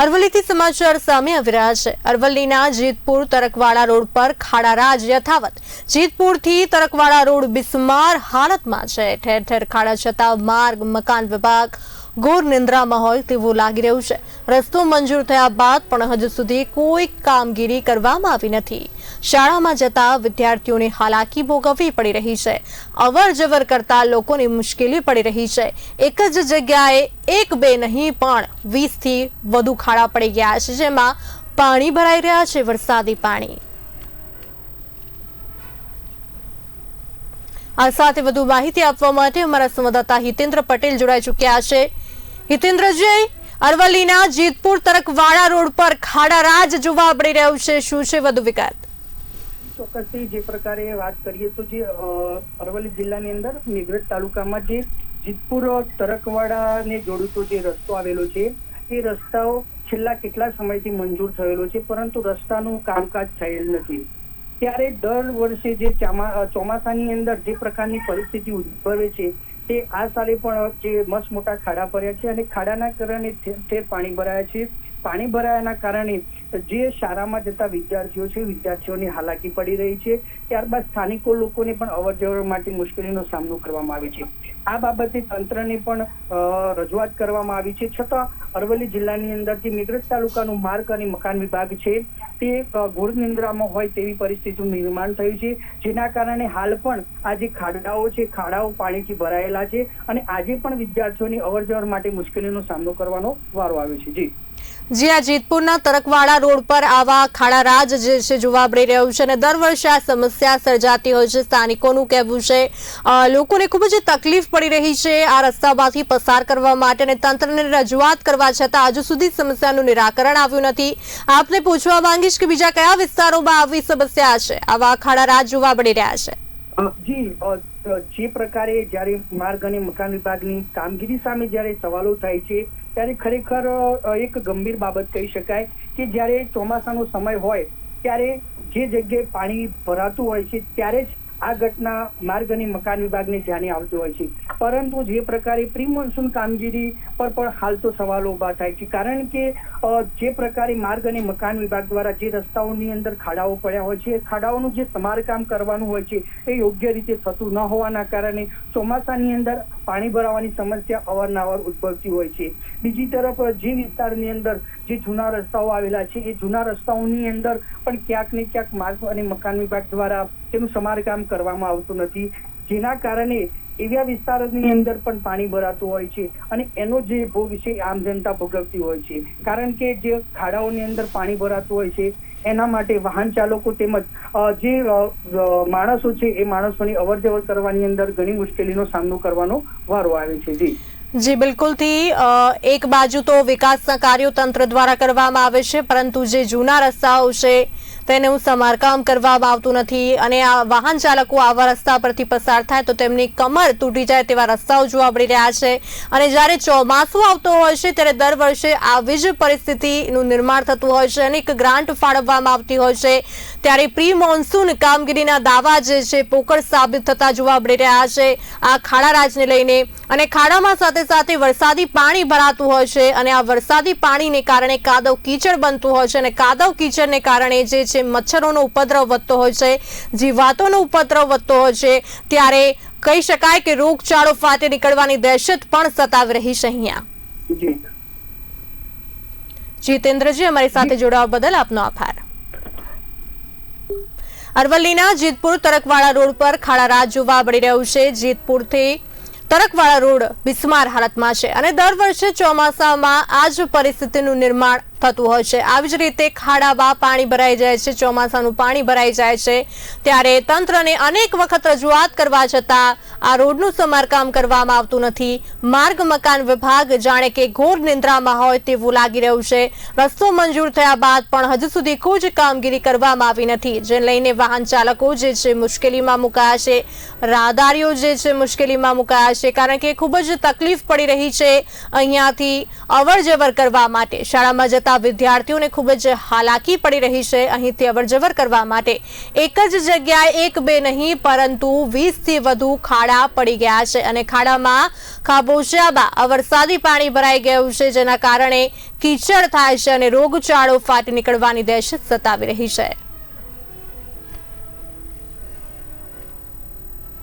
અરવલ્લીથી સમાચાર સામે આવી રહ્યા છે. અરવલ્લીના જીતપુર તરકવાડા રોડ પર ખાડારાજ યથાવત. જીતપુરથી તરકવાડા રોડ બિસ્માર હાલતમાં છે. ઠેર ઠેર ખાડા છતાં માર્ગ, મકાન વિભાગ ઘોર નિંદ્રામાં હોય તેવું લાગી રહ્યું છે. રસ્તો મંજૂર થયા બાદ પણ હજુ સુધી કોઈ કામગીરી કરવામાં આવી નથી. શાળામાં જતા વિદ્યાર્થીઓને હાલાકી ભોગવવી પડી રહી છે. અવર જવર કરતા લોકોને મુશ્કેલી પડી રહી છે. એક જ જગ્યાએ એક બે નહીં પણ વીસથી વધુ ખાડા પડી ગયા છે, જેમાં પાણી ભરાઈ રહ્યા છે, વરસાદી પાણી. આ સાથે વધુ માહિતી આપવા માટે અમારા સંવાદદાતા હિતેન્દ્ર પટેલ જોડાઈ ચૂક્યા છે. હિતેન્દ્રજી અરવલ્લીના જીતપુર તરકવાડા રોડ પર ખાડા રાજ જોવા મળી રહ્યું છે. શું છે વધુ વિગત? ચોક્કસથી જે પ્રકારે વાત કરીએ તો જે અરવલ્લી જિલ્લાની અંદર મેઘરજ તાલુકામાં જે જીતપુર તરકવાડાને જોડતો જે રસ્તો આવેલો છે, એ રસ્તાઓ છેલ્લા કેટલા સમયથી મંજૂર થયેલો છે, પરંતુ રસ્તાનું કામકાજ થયેલ નથી. ત્યારે દર વર્ષે જે ચામા- ચોમાસાની અંદર જે પ્રકારની પરિસ્થિતિ ઉદ્ભવે છે તે આ સાલે પણ જે મસ્ત મોટા ખાડા પડ્યા છે અને ખાડાના કારણે ઠેર પાણી ભરાયા છે. પાણી ભરાયાના કારણે જે શાળામાં જતા વિદ્યાર્થીઓ છે, વિદ્યાર્થીઓની હાલાકી પડી રહી છે. ત્યારબાદ સ્થાનિકો લોકોને પણ અવર જવર માટે મુશ્કેલીનો સામનો કરવામાં આવે છે. આ બાબતે તંત્રને પણ રજૂઆત કરવામાં આવી છે. છતાં અરવલ્લી જિલ્લાની અંદર જે મેઘરજ તાલુકાનું માર્ગ અને મકાન વિભાગ છે, તે ઘોર નિંદ્રામાં હોય તેવી પરિસ્થિતિનું નિર્માણ થયું છે. જેના કારણે હાલ પણ આ જે ખાડાઓ છે, ખાડાઓ પાણીથી ભરાયેલા છે અને આજે પણ વિદ્યાર્થીઓની અવર જવર માટે મુશ્કેલીનો સામનો કરવાનો વારો આવ્યો છે. જી. જે આ જેતપુરના તરકવાડા રોડ પર આવા ખાડા રાજ જે છે જોવા મળી રહ્યું છે અને દર વર્ષે આ સમસ્યા સર્જાતી હોય છે. સ્થાનિકોનું કહેવું છે લોકોને ખૂબ જ તકલીફ પડી રહી છે આ રસ્તામાંથી પસાર કરવા માટે અને તંત્રને રજૂઆત કરવા છતાં હજુ સુધી સમસ્યાનું નિરાકરણ આવ્યું નથી. આપને પૂછવા માંગીશ કે બીજા કયા વિસ્તારોમાં આવી સમસ્યા છે? આવા ખાડા રાજ જોવા મળી રહ્યા છે. જે પ્રકારે જ્યારે માર્ગ અને મકાન વિભાગની કામગીરી સામે જ્યારે સવાલો થાય છે, ત્યારે ખરેખર એક ગંભીર બાબત કહી શકાય કે જ્યારે ચોમાસાનો સમય હોય, ત્યારે જે જગ્યાએ પાણી ભરાતું હોય છે, ત્યારે જ આ ઘટના માર્ગ અને મકાન વિભાગને ધ્યાને આવતી હોય છે. પરંતુ જે પ્રકારે પ્રી મોન્સૂન કામગીરી પર પણ હાલ તો સવાલો ઊભા થાય છે. કારણ કે જે પ્રકારે માર્ગ અને મકાન વિભાગ દ્વારા જે રસ્તાઓની અંદર ખાડાઓ પડ્યા હોય છે ખાડાઓનું જે સમારકામ કરવાનું હોય છે, એ યોગ્ય રીતે થતું ન હોવાના કારણે ચોમાસાની અંદર પાણી ભરાવાની સમસ્યા અવારનવાર ઉદ્ભવતી હોય છે. બીજી તરફ, જે વિસ્તારની અંદર જે જૂના રસ્તાઓ આવેલા છે, એ જૂના રસ્તાઓની અંદર પણ ક્યાંક ને ક્યાંક માર્ગ અને મકાન વિભાગ દ્વારા તેનું સમારકામ કરવામાં આવતું નથી. જેના કારણે એવા વિસ્તારની અંદર પણ પાણી ભરાતું હોય છે અને એનો જે ભોગ છે આમ જનતા ભોગવતી હોય છે. કારણ કે જે ખાડાઓની અંદર પાણી ભરાતું હોય છે, એના માટે વાહન ચાલકો તેમજ જે માણસો છે એ માણસોની અવર જવર કરવાની અંદર ઘણી મુશ્કેલીનો સામનો કરવાનો વારો આવે છે. જી. જી, બિલકુલથી એક બાજુ તો વિકાસના કાર્યો તંત્ર દ્વારા કરવામાં આવે છે, પરંતુ જે જૂના રસ્તાઓ છે તેનું સમારકામ કરવામાં આવતું નથી અને આ વાહન ચાલકો આવા રસ્તા પરથી પસાર થાય તો તેમની કમર તૂટી જાય તેવા રસ્તાઓ જોવા મળી રહ્યા છે. અને જ્યારે ચોમાસું આવતો હોય છે, ત્યારે દર વર્ષે આવી જ પરિસ્થિતિનું નિર્માણ થતું હોય છે અને એક ગ્રાન્ટ ફાળવવામાં આવતી હોય છે. ત્યારે પ્રી મોન્સૂન કામગીરીના દાવા જે છે, પોકળ સાબિત થતા જોવા મળી રહ્યા છે. આ ખાડા રાજને લઈને અને ખાડામાં સાથે સાથે વરસાદી પાણી ભરાતું હોય છે અને આ વરસાદી પાણીને કારણે કાદવ કીચડ બનતું હોય છે અને કાદવ કીચડને કારણે જે છે મચ્છરોનો ઉપદ્રવ વધતો હોય છે જીવાતોનો ઉપદ્રવ વધતો હોય છે ત્યારે કહી શકાય કે રોગચાળો ફાટે નીકળવાની દહેશત પણ સતાવી રહી છે અહીંયા. જીતેન્દ્રજી અમારી સાથે જોડાવા બદલ આપનો આભાર. અરવલ્લીના જીતપુર તરકવાડા રોડ પર ખાડા રાજ જોવા મળી રહ્યું છે. જીતપુરથી તરકવાડા રોડ બિસ્માર હાલતમાં છે અને દર વર્ષે ચોમાસામાં આ જ પરિસ્થિતિનું નિર્માણ થતું હોય છે. આવી જ રીતે ખાડામાં પાણી ભરાઈ જાય છે, ચોમાસાનું પાણી ભરાઈ જાય છે. ત્યારે તંત્રને અનેક વખત રજૂઆત કરવા છતાં આ રોડનું સમારકામ કરવામાં આવતું નથી. માર્ગ, મકાન વિભાગ જાણે કે ઘોર નિંદ્રામાં હોય તેવું લાગી રહ્યું છે. રસ્તો મંજૂર થયા બાદ પણ હજુ સુધી કોઈ જ કામગીરી કરવામાં આવી નથી. જેને લઈને વાહન ચાલકો જે છે મુશ્કેલીમાં મુકાયા છે, રાહદારીઓ જે છે મુશ્કેલીમાં મુકાયા છે, કારણ કે ખૂબ જ તકલીફ પડી રહી છે અહીંયાથી અવર જવર કરવા માટે. શાળામાં જતા આવતા વિદ્યાર્થીઓને ખૂબ જ હાલાકી પડી રહી છે. અહીંથી અવરજવર કરવા માટે એક જ જગ્યાએ એક બે નહીં, પરંતુ વીસથી વધુ ખાડા પડી ગયા છે અને ખાડામાં ખાબોચિયામાં વરસાદી પાણી ભરાઈ ગયું છે, જેના કારણે કીચડ થાય છે અને રોગચાળો ફાટી નીકળવાની દહેશત સતાવી રહી છે.